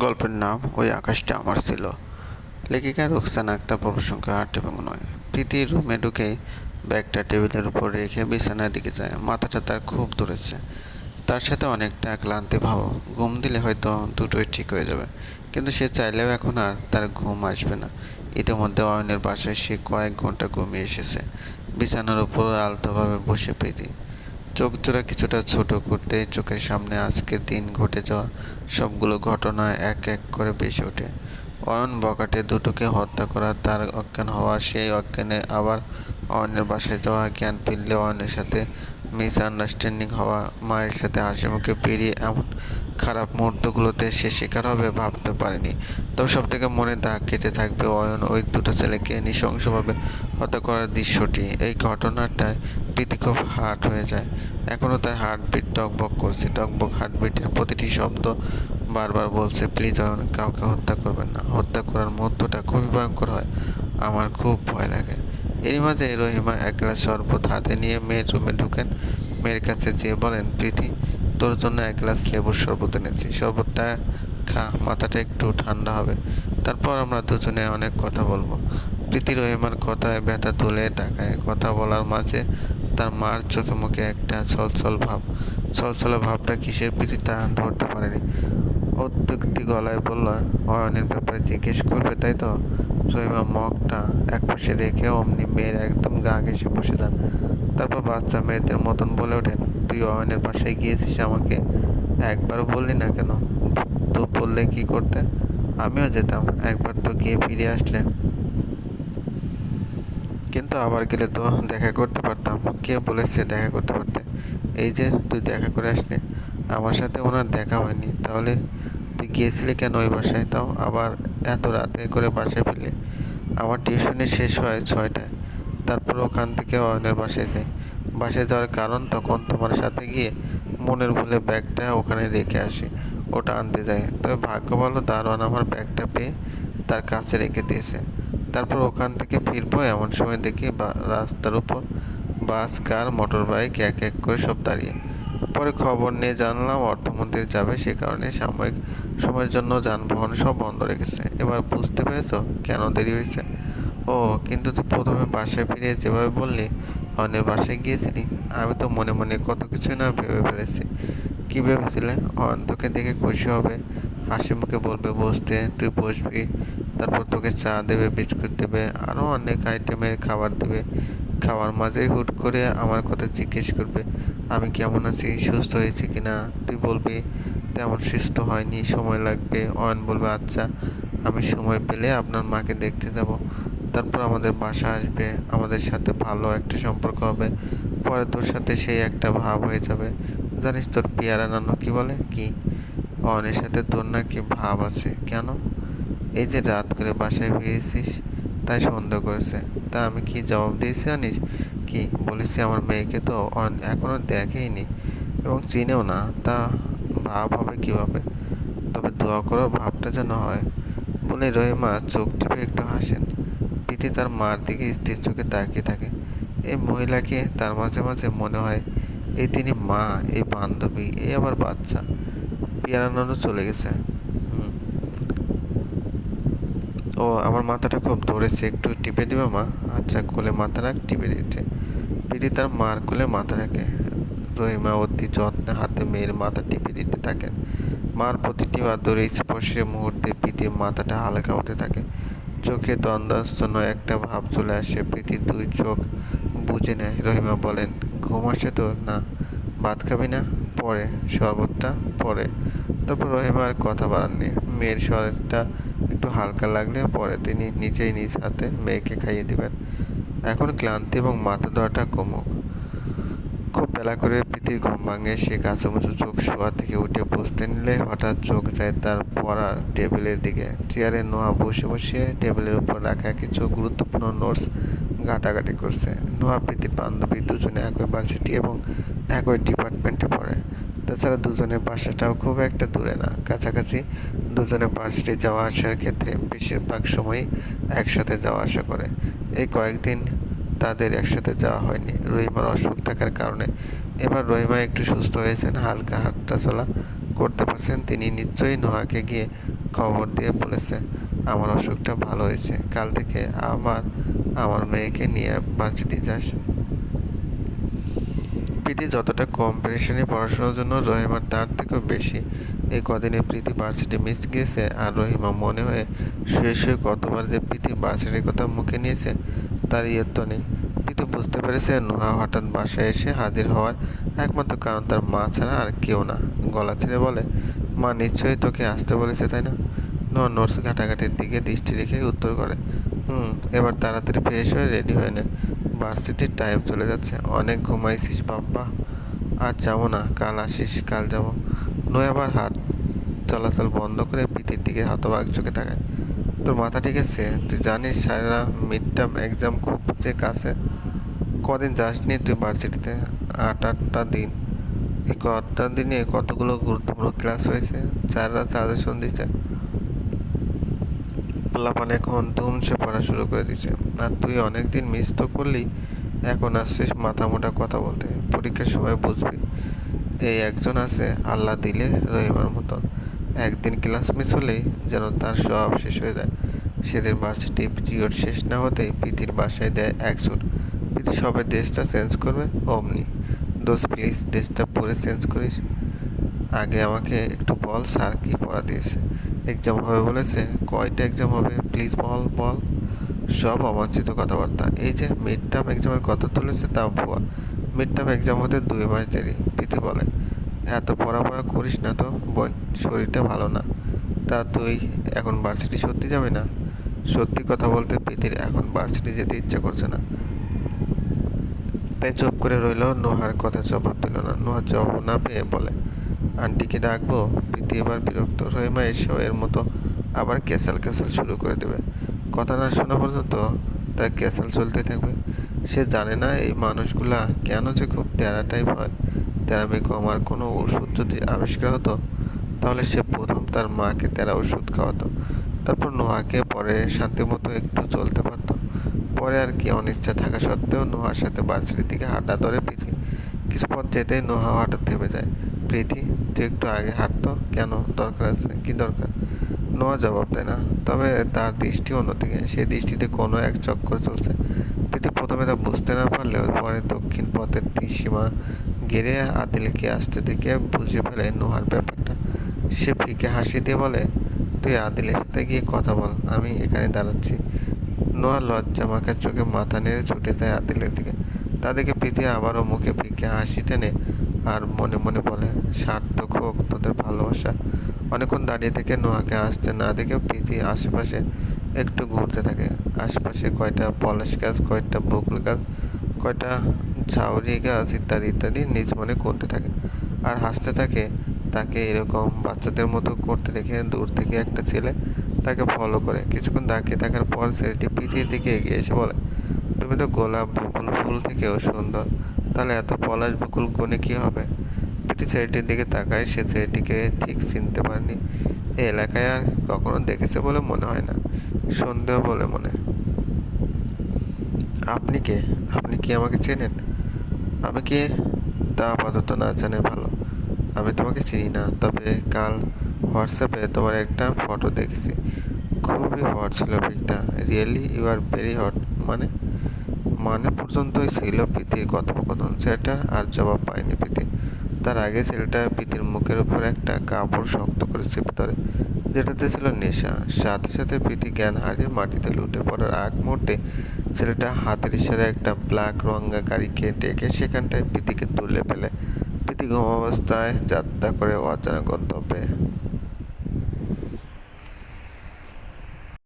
গল্পের নাম ওই আকাশটা আমার ছিল। লেখিকা রোকসানা আক্তার প্রসঙ্গে আট এবং নয়। প্রীতি রুমে ঢুকে ব্যাগটা টেবিলের উপর রেখে বিছানার দিকে যায়। মাথাটা তার খুব ধরেছে। তার সাথে অনেকটা ক্লান্তি ভাব। ঘুম দিলে হয়তো দুটোই ঠিক হয়ে যাবে। কিন্তু সে চাইলেও এখন আর তার ঘুম আসবে না। ইতিমধ্যে অয়নের বাসায় সে কয়েক ঘণ্টা ঘুমিয়ে এসেছে। বিছানার উপর আলতোভাবে বসে প্রীতি। চোখ জোড়া কিছুটা ছোট করতে চোখের সামনে আজকের দিন ঘটে যাওয়া সবগুলো ঘটনা এক এক করে বেশি ওঠে। অয়ন বকাটে দুটোকে হত্যা করা, তার অজ্ঞান হওয়া, সেই অজ্ঞানে আবার অয়নের বাসায় যাওয়া, জ্ঞান ফিরলে অয়নের সাথে মিস আন্ডারস্ট্যান্ডিং হওয়া, মায়ের সাথে হাসি মুখে পেরিয়ে এমন খারাপ মুহূর্তগুলোতে সে শিকার হবে ভাবতে পারেনি। তবে সব থেকে মনে দাগ কেটে থাকবে অয়ন ওই দুটো ছেলেকে নৃশংসভাবে হত্যা করার দৃশ্যটি। এই ঘটনাটায় প্রীতি খুব হার্ট হয়ে যায়। এখনও তার হার্টবিট টকবক করছে। টকবক হার্টবিটের প্রতিটি শব্দ বারবার বলছে, প্লিজ অয়ন, কাউকে হত্যা করবেন না। হত্যা করার মুহূর্তটা খুবই ভয়ঙ্কর হয়। আমার খুব ভয় লাগে। এরই মাঝে রহিমা এক গ্লাস শরবত হাতে নিয়ে মেয়ের রুমে ঢুকেন। মেয়ের কাছে যেয়ে বলেন, প্রীতি, তোর জন্য এক গ্লাস লেবুর শরবত এনেছি। শরবতটা খা, মাথাটা একটু ঠান্ডা হবে। তারপর আমরা দুজনে অনেক কথা বলব। প্রীতি রহিমার কথায় ব্যথা তুলে তাকায়। কথা বলার মাঝে তার মার চোখে মুখে একটা ছলছল ভাব। ছলছল ভাবটা কিসের প্রীতি তা ধরতে পারেনি। উদ্যুক্তি গলায় বলল, অয়নের ব্যাপারে জিজ্ঞেস করবে, তাই তো? রহিমা মগটা একপাশে রেখে অমনি মেয়ের একদম গা ঘেসে বসে যান তারপর বাচ্চা মেয়েদের মতন বলে ওঠেন, তুই অয়নের পাশে গিয়েছিস আমাকে? একবারও বললি না কেন? তো বললে কি করতে? আমিও যেতাম, একবার তো গিয়ে ফিরে আসলে কিন্তু আবার গেলে তো দেখা করতে পারতাম। কে বলেছে দেখা করতে পারতে? এই যে তুই দেখা করে আসলে। আমার সাথে ওনার দেখা হয়নি। তাহলে তুই গিয়েছিলি কেন ওই বাসায়? তাও আবার এত রাতে করে বাসায় ফিরলি। আমার টিউশনি শেষ হয় ছয়টায়। তারপর ওখান থেকে অয়নের বাসায় যাই। বাসায় যাওয়ার কারণ তখন তোমার সাথে গিয়ে মনের ভুলে ব্যাগটা ওখানে রেখে আসি। ওটা আনতে যাই। তবে ভাগ্য ভালো দারোয়ান আমার ব্যাগটা পেয়ে তার কাছে রেখে দিয়েছে। তারপর ওখান থেকে ফিরবো এমন সময় দেখি রাস্তার উপর বাস, কার মোটর বাইক এক এক করে সব দাঁড়িয়ে। পরে খবর নিয়ে জানলাম অর্থমন্ত্রী যাবে সে কারণে সাময়িক সময়ের জন্য যানবাহন সব বন্ধ রেখেছে এবার বুঝতে পেরেছ কেন দেরি হয়েছে? ও, কিন্তু তুই প্রথমে বাসায় ফিরে যেভাবে বললি অনের বাসায় গিয়েছিলি? আমি তো মনে মনে কত কিছুই না ভেবে ফেলেছি। কী ভেবেছিলে? অয়ন তোকে দেখে খুশি হবে। হাসি মুখে বলবে, বসতে তুই বসবি। তারপর তোকে চা দেবে, বিস্কুট দেবে আরও অনেক আইটেমের খাবার দেবে। খাওয়ার মাঝে হুট করে আমার কথা জিজ্ঞেস করবে, আমি কেমন আছি? সুস্থ হয়েছি কি না তুই বলবি, তেমন সুস্থ হয়নি, সময় লাগবে। অয়ন বলবে আচ্ছা আমি সময় পেলে আপনার মাকে দেখতে যাব। তারপর আমাদের বাসা আসবে, আমাদের সাথে ভালো একটা সম্পর্ক হবে। পরে তোর সাথে সেই একটা ভাব হয়ে যাবে। জানিস তোর পিয়ারা নানু কি বলে? কি? অয়নের সাথে তোর নাকি ভাব আছে, কেন? এই যে রাত করে বাসায় ফিরেছিস, তাই সন্দেহ করেছে। তা আমি কি জবাব দিয়েছি জানিস কি, বলেছি আমার মেয়েকে তো অন- এখনও দেখেইনি এবং চিনেও না, তা ভাব হবে কীভাবে? তবে দোয়া করো ভাবটা যেন হয়। বলে রহিমা চোখ টিপে একটু হাসেন। প্রীতি তার মার দিকে স্থির চোখে তাকিয়ে থাকে। এই মহিলাকে তার মাঝে মাঝে মনে হয়, এই তিনি মা, এই বান্ধবী, এই আবার বাচ্চা। পিয়ারানো চলে গেছে। ও আমার মাথাটা খুব ধরেছে একটু টিপে দিবে মা? আচ্ছা কোলে মাথা রাখ টিপে দিচ্ছে প্রীতি তার মার কোলে মাথা রাখে। রহিমা অতি যত্নে হাতে মেয়ের মাথা টিপে দিতে থাকেন মার প্রতিটি আদরে স্পর্শে মুহূর্তে প্রীতির মাথাটা হালকা হতে থাকে। চোখে দ্বন্দ্বাস্তন্য একটা ভাব চলে আসে প্রীতির দুই চোখ বুঝে নেয়। রহিমা বলেন ঘুম আসে তো না। ভাত খাবি না? পরে, শরবতটা পরে। তারপর রহিমার কথা বাড়াননি। মেয়ের শরীরটা একটু হালকা লাগলে পরে তিনি নিজেই নিজ হাতে মেয়েকে খাইয়ে দিবেন। এখন ক্লান্তি এবং মাথা ধোয়াটা কমুক। খুব বেলা করে প্রীতির ঘুম ভাঙে। সে কাঁচুমুচু চোখ শোয়া থেকে উঠে বসতে নিলে হঠাৎ চোখ যায় তার পড়ার টেবিলের দিকে। চেয়ারে নোয়া বসে বসে টেবিলের উপর রাখা কিছু গুরুত্বপূর্ণ নোটস ঘাটাঘাটি করছে। নোয়া প্রীতির বান্ধবী দুজনে একই ভার্সিটি এবং একই ডিপার্টমেন্টে পড়ে। তাছাড়া দুজনের বাসাটাও খুব একটা দূরে না। কাছাকাছি দুজনে ভার্সিটি যাওয়া আসার ক্ষেত্রে বেশিরভাগ সময়ই একসাথে যাওয়া আসা করে। এই কয়েকদিন তাদের একসাথে যাওয়া হয়নি। রহিমার অসুখ থাকার কারণে। এবার রহিমা একটু সুস্থ হয়েছেন, হালকা হাঁটা চলা করতে পারছেন। তিনি নিশ্চয়ই নোহাকে গিয়ে খবর দিয়ে বলেছে, আমার অসুখটা ভালো হয়েছে, কাল থেকে আবার আমার মেয়েকে নিয়ে ভার্সিটি যাস। প্রীতি যতটা কম পেরেশানি পড়াশোনার জন্য রহিমার তার থেকেও বেশি। এই কদিনে প্রীতি ভার্সিটি মিস গিয়েছে আর রহিমা মনে হয়ে শুয়ে শুয়ে কতবার যে প্রীতি ভার্সিটির কথা মুখে নিয়েছে তার ইয়ে তো নেই। প্রীতি বুঝতে পেরেছে নোহা হঠাৎ বাসায় এসে হাজির হওয়ার একমাত্র কারণ তার মা ছাড়া আর কেউ না। গলা ছেড়ে বলে, মা নিশ্চয়ই তোকে আসতে বলেছে, তাই না? নোয়া নোটস ঘাটাঘাটির দিকে দৃষ্টি রেখে উত্তর করে, হুম, এবার তাড়াতাড়ি ফ্রেশ হয়ে রেডি হয়ে নে। ভার্সিটির টাইম চলে যাচ্ছে, অনেক ঘুমাইছিস বাপ্পা। আর যাব না, কাল আসিস, কাল যাব। নয় আবার হাত চলাচল বন্ধ করে পিঠের দিকে হতবাক চোখে তাকায়। তোর মাথা ঠিক আছে? তুই জানিস সারা মিড টার্ম এক্সাম খুব যে কাছে। কদিন যাসনি তুই ভার্সিটিতে আট আটটা দিন। এই কটা দিনে কতগুলো গুরুত্বপূর্ণ ক্লাস হয়েছে? স্যাররা সাজেশন দিচ্ছে পোলাপান এখন ধুমছে পড়া শুরু করে দিছে। আর তুই অনেক দিন মিস তো করলি, এখন আসছিস মাথা মোটা কথা বলতে। পরীক্ষার সময় বুঝবি। এই একজন আছে, আল্লাহ দিলে রহিমার মতন। একদিন ক্লাস মিস হলেই যেন তার সব শেষ হয়ে যায়। সেদিন ভার্সিটি পিরিয়ড শেষ না হতেই প্রীতির বাসায় দেয় এক সুট প্রীতি সবে ড্রেসটা চেঞ্জ করবে, অমনি। দোস্ত, প্লিজ ড্রেসটা পরে চেঞ্জ করিস। আগে আমাকে একটু বল, স্যার কি পড়া দিয়েছে? এক্সাম হবে বলেছে, কয়টা এক্সাম হবে? প্লিজ বল বল। সব অবাঞ্ছিত কথাবার্তা। এই যে মিড টার্ম এক্সামের কথা তুলেছে তা ভুয়া। মিড টার্ম এক্সাম হতে দুই মাস দেরি, প্রীতি বলে। এত পড়াপড়া করিস না তো বোন, শরীরটা ভালো না। তা তুই এখন ভার্সিটি সত্যি যাবে না? সত্যি কথা বলতে প্রীতির এখন ভার্সিটি যেতে ইচ্ছা করছে না। তাই চুপ করে রইল, নোহার কথা জবাব দিল না। নোহার জবাব না পেয়ে বলে, আন্টিকে ডাকবো? প্রীতি এবার বিরক্ত। রহিমা এসেও এর মতো আবার ক্যাসাল ক্যাসাল শুরু করে দেবে। কথা না শোনা পর্যন্ত তার ক্যাসাল চলতে থাকবে। সে জানে না এই মানুষগুলা কেন যে খুব তেরা টাইপ হয়। তেরামি কমার কোনো ওষুধ যদি আবিষ্কার হতো, তাহলে সে প্রথম তার মাকে তেরা ওষুধ খাওয়াতো। তারপর নোহাকে পরে শান্তি মতো একটু চলতে পারতো। পরে আর কি অনিচ্ছা থাকা সত্ত্বেও নোহার সাথে বার্সিটির দিকে হাঁটা ধরে প্রীতি। কিছু পথ যেতেই নোহা হঠাৎ থেমে যায়। প্রীতি তুই একটু আগে হাঁটতো, কেন? দরকার আছে? কি দরকার? নোয়া জবাব দেয় না। তবে তার দৃষ্টি অন্যদিকে। সেই দৃষ্টিতে কোনো এক চক্কর চলছে। প্রীতি প্রথমে তা বুঝতে না পারলেও পরে দক্ষিণ পথের সীমা গেড়ে আদিলকে আসতে দেখে বুঝে ফেলে নোহার ব্যাপারটা। সে ফিকে হাসি দিয়ে বলে, তুই আদিলের সাথে গিয়ে কথা বল, আমি এখানে দাঁড়াচ্ছি। নোয়া লজ্জা মাখার চোখে মাথা নেড়ে ছুটে যায় আদিলের দিকে। তাদেরকে প্রীতি আবারও মুখে ফিকে হাসি টেনে আর মনে মনে বলে, সার্থক হোক তোদের ভালোবাসা। অনেকক্ষণ দাঁড়িয়ে থেকে নোয়াকে আসতে না দেখে প্রীতি আশেপাশে একটু ঘুরতে থাকে। আশেপাশে কয়টা পলাশ গাছ, কয়টা বকুল গাছ, কয়টা ঝাউরি গাছ ইত্যাদি ইত্যাদি নিজ মনে করতে থাকে আর হাসতে থাকে। তাকে এরকম বাচ্চাদের মতো করতে দেখে দূর থেকে একটা ছেলে তাকে ফলো করে। কিছুক্ষণ তাকিয়ে থাকার পর ছেলেটি পিঠির দিকে এগিয়ে এসে বলে, তুমি তো গোলাপ বকুল ফুল থেকেও সুন্দর, তাহলে এত পলাশ বকুল কোণে কী হবে? প্রীতি ছেলেটির দিকে তাকায়, সে ছেলেটিকে ঠিক চিনতে পারেনি। এই এলাকায় আর কখনো দেখেছে বলে মনে হয় না, সন্দেহ বলে মনে আপনি কে? আপনি কি আমাকে চেনেন? আমি কে তা আপাতত না জানে ভালো। আমি তোমাকে চিনি না, তবে কাল হোয়াটসঅ্যাপে তোমার একটা ফটো দেখেছি। খুবই হট ছিল পিকটা। Really you are very hot মানে মানে পর্যন্তই ছিল প্রীতির কথোপকথন। সেটার আর জবাব পায়নি প্রীতি। তার আগে ছেলেটা পিতির মুখের উপর একটা কাপড় শক্ত করে চেপে ধরে, যেটাতে ছিল নেশা। সাথে সাথে প্রীতি জ্ঞান হারিয়ে মাটিতে লুটে পড়ার আগ মুহূর্তে ছেলেটা হাতের ইশারে একটা ব্ল্যাক রঙা গাড়িকে ডেকে সেখানটায় প্রীতিকে তুলে ফেলে। প্রীতি ঘুম অবস্থায় যাত্রা করে অজানা গন্তব্যে।